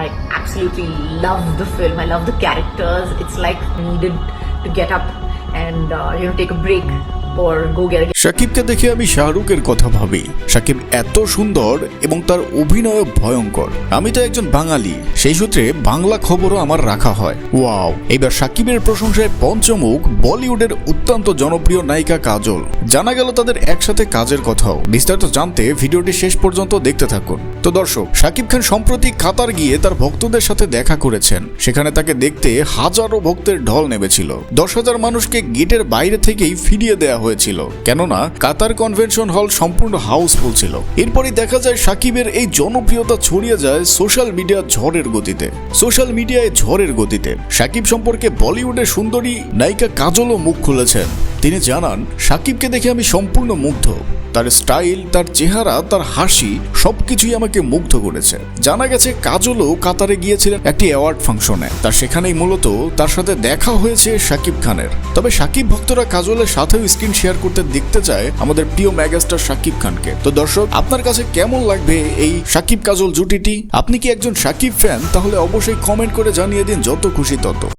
I absolutely love the film. I love the characters. It's like needed to get up and uh, you know take a break সাকিবকে দেখে আমি শাহরুখের কথা ভাবি। সাকিব এত সুন্দর এবং তার অভিনয় ভয়ঙ্কর। আমি তো একজন বাঙালি। সেই সূত্রে বাংলা খবরও আমার রাখা হয়। ওয়াও, এবার সাকিবের প্রশংসায় পঞ্চমুখ বলিউডের অত্যন্ত জনপ্রিয় নায়িকা কাজল। জানা গেল তাদের একসাথে কাজের কথাও। বিস্তারিত জানতে ভিডিওটি শেষ পর্যন্ত দেখতে থাকুন। তো দর্শক, সাকিব খান সম্প্রতি কাতার গিয়ে তার ভক্তদের সাথে দেখা করেছেন। সেখানে তাকে দেখতে হাজারো ভক্তের ঢল নেমেছিল। দশ হাজার মানুষকে গেটের বাইরে থেকেই ফিরিয়ে দেওয়া হয়েছিল। কেননা, কাতার কনভেনশন হল সম্পূর্ণ হাউসফুল ছিল। এরপরই দেখা যায় সাকিবের এই জনপ্রিয়তা ছড়িয়ে যায় সোশ্যাল মিডিয়া ঝড়ের গতিতে। সোশ্যাল মিডিয়ায় ঝড়ের গতিতে। সাকিব সম্পর্কে বলিউডের সুন্দরী নায়িকা কাজলও মুখ খুলেছেন। তিনি জানান, সাকিবকে দেখে আমি সম্পূর্ণ মুগ্ধ। তার স্টাইল, তার চেহারা, তার হাসি, সবকিছুই আমাকে মুগ্ধ করেছে। জানা গেছে কাজলও কাতারে গিয়েছিলেন একটি অ্যাওয়ার্ড ফাংশনে। তার সেখানেই মূলত তার সাথে দেখা হয়েছে শাকিব খানের। তবে শাকিব ভক্তরা কাজলের সাথেও স্ক্রিন শেয়ার করতে দেখতে চায় আমাদের প্রিয় ম্যাগাস্টার শাকিব খানকে। তো দর্শক, আপনার কাছে কেমন লাগবে এই শাকিব কাজল জুটিটি? আপনি কি একজন শাকিব ফ্যান? তাহলে অবশ্যই কমেন্ট করে জানিয়ে দিন, যত খুশি তত।